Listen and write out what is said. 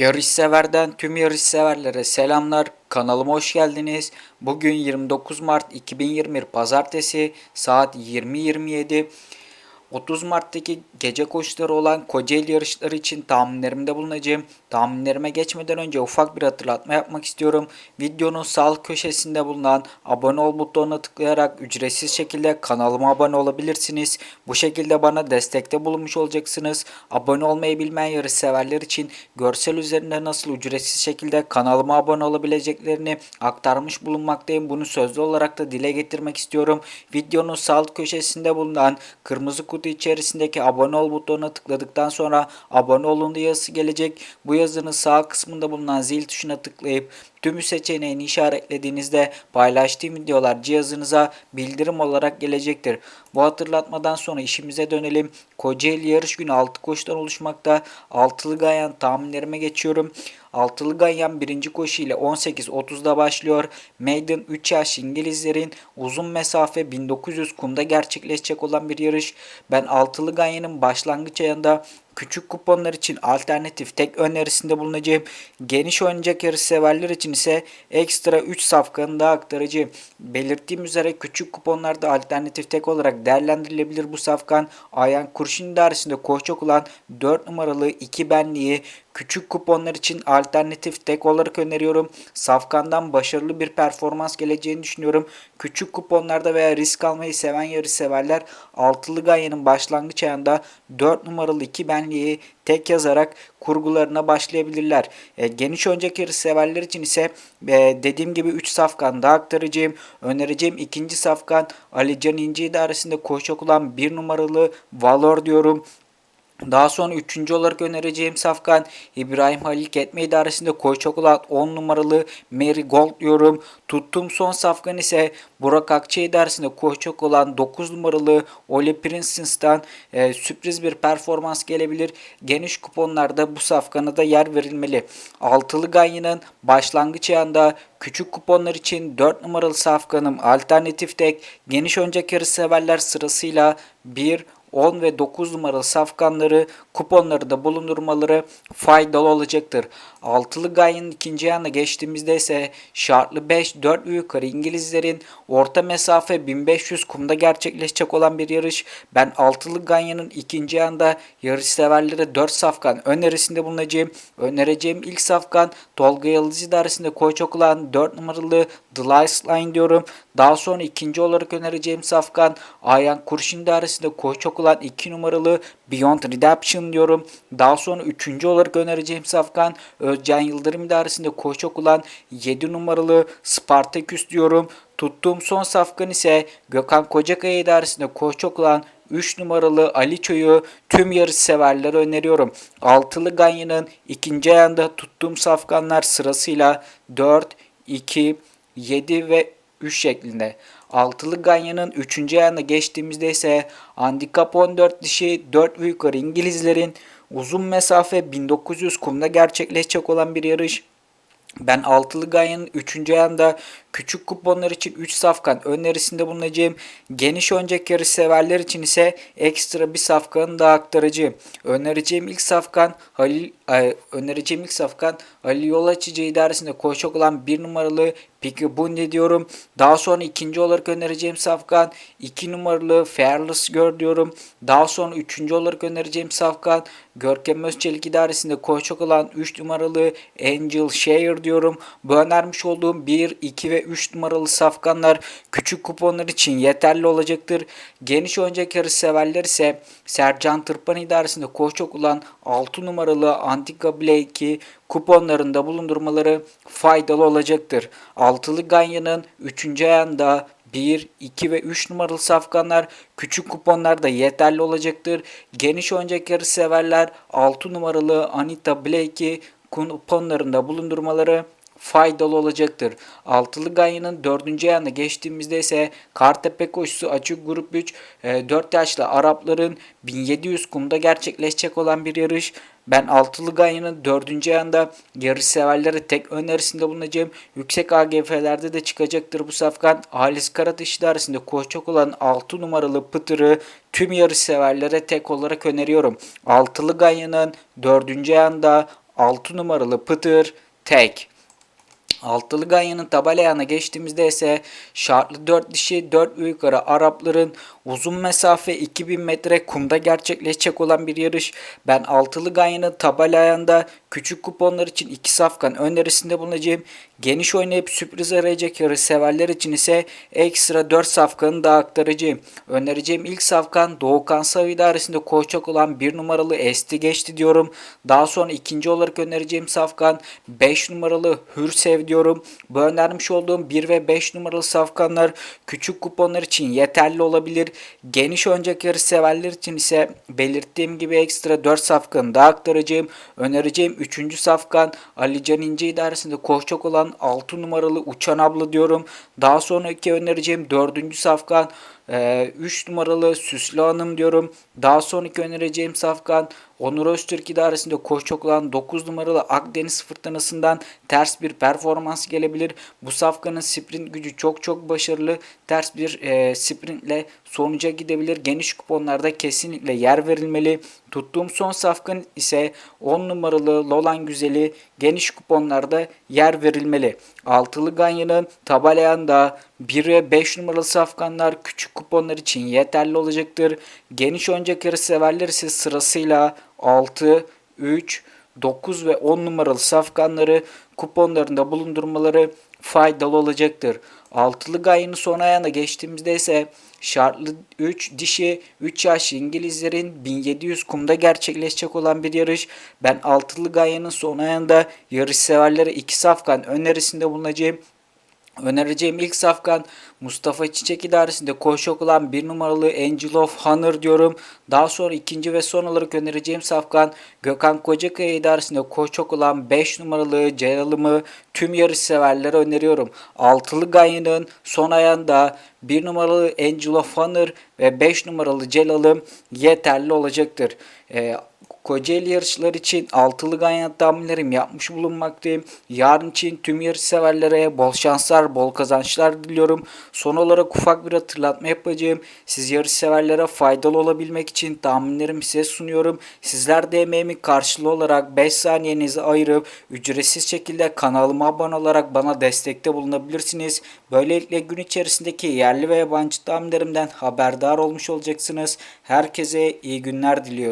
Yarış severden tüm yarış severlere selamlar. Kanalıma hoş geldiniz. Bugün 29 Mart 2021 Pazartesi saat 20.27. 30 Mart'taki gece koşuları olan Kocaeli yarışları için tahminlerimde bulunacağım. Tahminlerime geçmeden önce ufak bir hatırlatma yapmak istiyorum. Videonun sağ köşesinde bulunan abone ol butonuna tıklayarak ücretsiz şekilde kanalıma abone olabilirsiniz. Bu şekilde bana destekte bulunmuş olacaksınız. Abone olmayı bilmeyen yarış severler için görsel üzerinde nasıl ücretsiz şekilde kanalıma abone olabileceklerini aktarmış bulunmaktayım. Bunu sözlü olarak da dile getirmek istiyorum. Videonun sağ köşesinde bulunan kırmızı kutu içerisindeki abone ol butonuna tıkladıktan sonra abone olun diye yazısı gelecek. Bu yazının sağ kısmında bulunan zil tuşuna tıklayıp tümü seçeneğini işaretlediğinizde paylaştığım videolar cihazınıza bildirim olarak gelecektir. Bu hatırlatmadan sonra işimize dönelim. Kocaeli yarış günü 6 koşudan oluşmakta. Altılı Gayan tahminlerime geçiyorum. Altılı Ganyan birinci koşu ile 18.30'da başlıyor. Maiden 3 yaş İngilizlerin uzun mesafe 1900 kumda gerçekleşecek olan bir yarış. Ben Altılı Ganyan'ın başlangıç ayında küçük kuponlar için alternatif tek önerisinde bulunacağım. Geniş oynayacak yarış severler için ise ekstra 3 safkanı daha aktaracağım. Belirttiğim üzere küçük kuponlarda alternatif tek olarak değerlendirilebilir bu safkan. Ayhan Kurşun idaresinde koşacak olan 4 numaralı 2 benliği Küçük kuponlar için alternatif tek olarak öneriyorum. Safkan'dan başarılı bir performans geleceğini düşünüyorum. Küçük kuponlarda veya risk almayı seven yarış severler altılı ganyanın başlangıç ayında 4 numaralı 2 benliği tek yazarak kurgularına başlayabilirler. E, geniş önceki yarış severler için ise e, dediğim gibi 3 safkan daha aktaracağım. Önereceğim ikinci safkan Ali Can İnce idaresinde koşacak olan 1 numaralı Valor diyorum. Daha sonra üçüncü olarak önereceğim safkan İbrahim Halil Ketme idaresinde koşacak olan 10 numaralı Mary Gold diyorum. Tuttuğum son safkan ise Burak Akçay idaresinde koşacak olan 9 numaralı Oli Princes'tan e, sürpriz bir performans gelebilir. Geniş kuponlarda bu safkana da yer verilmeli. Altılı Ganyan'ın başlangıç ayında Küçük kuponlar için 4 numaralı safkanım alternatif tek geniş önceki yarı severler sırasıyla 1, 10 ve 9 numaralı safkanları kuponları da bulundurmaları faydalı olacaktır. Altılı Gay'ın ikinci yanına geçtiğimizde ise şartlı 5 4 ve yukarı İngilizlerin orta mesafe 1500 kumda gerçekleşecek olan bir yarış. Ben Altılı Ganya'nın ikinci yanında yarış severlere 4 safkan önerisinde bulunacağım. Önereceğim ilk safkan Tolga Yıldız idaresinde koçak olan 4 numaralı The Lifeline diyorum. Daha sonra ikinci olarak önereceğim safkan Ayhan Kurşin idaresinde koçak olan 2 numaralı Beyond Redemption diyorum. Daha sonra üçüncü olarak önereceğim safkan Özcan Yıldırım idaresinde koçak olan 7 numaralı Spartaküs diyorum. Tuttuğum son safkan ise Gökhan Kocakaya idaresinde koçak olan 3 numaralı Ali Çoy'u tüm yarış severlere öneriyorum. Altılı Ganya'nın ikinci ayağında tuttuğum safkanlar sırasıyla 4, 2, 7 ve 3 şeklinde. Altılı Ganya'nın 3. ayağına geçtiğimizde ise handikap 14 dişi 4 ve yukarı İngilizlerin uzun mesafe 1900 kumda gerçekleşecek olan bir yarış. Ben altılı Ganya'nın 3. ayağında küçük kuponlar için 3 safkan önerisinde bulunacağım. Geniş önceki yarış severler için ise ekstra bir safkanı daha aktaracağım. Önereceğim ilk safkan Halil e, önereceğim ilk safkan Ali Yol Açıcı idaresinde koşacak olan 1 numaralı Piki Bundy diyorum. Daha sonra ikinci olarak önereceğim safkan 2 numaralı Fearless Girl diyorum. Daha sonra üçüncü olarak önereceğim safkan Görkem Özçelik idaresinde koşacak olan 3 numaralı Angel Share diyorum. Bu önermiş olduğum 1, 2 ve 3 numaralı safkanlar küçük kuponlar için yeterli olacaktır. Geniş oyuncak yarış severler ise Sercan Tırpan idaresinde koşacak olan 6 numaralı Antika Blake'i kuponlarında bulundurmaları faydalı olacaktır. Altılı Ganya'nın 3. ayağında 1, 2 ve 3 numaralı safkanlar küçük kuponlarda yeterli olacaktır. Geniş oyuncak yarış severler 6 numaralı Anita Blake'i kuponlarında bulundurmaları faydalı olacaktır. Altılı Ganya'nın 4. ayağına geçtiğimizde ise Kartepe koşusu açık grup 3 4 yaşlı Arapların 1700 kumda gerçekleşecek olan bir yarış. Ben Altılı Ganya'nın 4. ayağında yarış severlere tek önerisinde bulunacağım. Yüksek AGF'lerde de çıkacaktır bu safkan. Halis Karataş idaresinde koşacak olan 6 numaralı Pıtır'ı tüm yarış severlere tek olarak öneriyorum. Altılı Ganya'nın 4. ayağında 6 numaralı Pıtır tek. Altılı Ganyan'ın tabela ayağına geçtiğimizde ise şartlı 4 dişi 4 ve yukarı Arapların uzun mesafe 2000 metre kumda gerçekleşecek olan bir yarış. Ben Altılı Ganyan'ın tabela ayağında küçük kuponlar için 2 safkan önerisinde bulunacağım. Geniş oynayıp sürpriz arayacak yarış severler için ise ekstra 4 safkanı daha aktaracağım. Önereceğim ilk safkan Doğukan Sav idaresinde koşacak olan 1 numaralı Esti geçti diyorum. Daha sonra ikinci olarak önereceğim safkan 5 numaralı Hürsev diyorum. Bu önermiş olduğum 1 ve 5 numaralı safkanlar küçük kuponlar için yeterli olabilir. Geniş oyuncak yarış severler için ise belirttiğim gibi ekstra 4 safkanı daha aktaracağım. Önereceğim 3. safkan Ali Can İnce idaresinde koşacak olan 6 numaralı Uçan Abla diyorum. Daha sonraki önereceğim 4. safkan 3 numaralı Süslü Hanım diyorum. Daha sonraki önereceğim safkan Onur Öztürk idaresinde koşacak olan 9 numaralı Akdeniz Fırtınası'ndan ters bir performans gelebilir. Bu safkanın sprint gücü çok çok başarılı. Ters bir e, sprintle sonuca gidebilir. Geniş kuponlarda kesinlikle yer verilmeli. Tuttuğum son safkan ise 10 numaralı Lolan Güzeli geniş kuponlarda yer verilmeli. Altılı Ganyan'ın tabelayanda 1 ve 5 numaralı safkanlar küçük kuponlar için yeterli olacaktır. Geniş oyuncak yarı severler ise sırasıyla 6, 3, 9 ve 10 numaralı safkanları kuponlarında bulundurmaları faydalı olacaktır. Altılı gayenin son ayağına geçtiğimizde ise şartlı 3 dişi 3 yaş İngilizlerin 1700 kumda gerçekleşecek olan bir yarış. Ben altılı gayenin son ayağında yarış severlere 2 safkan önerisinde bulunacağım. Önereceğim ilk safkan Mustafa Çiçek idaresinde koşacak olan bir numaralı Angel of Honor diyorum. Daha sonra ikinci ve son olarak önereceğim safkan Gökhan Kocakaya idaresinde koşacak olan 5 numaralı Celal'ımı tüm yarış severlere öneriyorum. Altılı Ganya'nın son ayağında 1 numaralı Angel of Honor ve 5 numaralı Celal'ım yeterli olacaktır. Ee, Kocaeli yarışlar için altılı ganyan tahminlerim yapmış bulunmaktayım. Yarın için tüm yarış severlere bol şanslar, bol kazançlar diliyorum. Son olarak ufak bir hatırlatma yapacağım. Siz yarış severlere faydalı olabilmek için tahminlerimi size sunuyorum. Sizler de emeğimin karşılığı olarak 5 saniyenizi ayırıp ücretsiz şekilde kanalıma abone olarak bana destekte bulunabilirsiniz. Böylelikle gün içerisindeki yerli ve yabancı tahminlerimden haberdar olmuş olacaksınız. Herkese iyi günler diliyorum.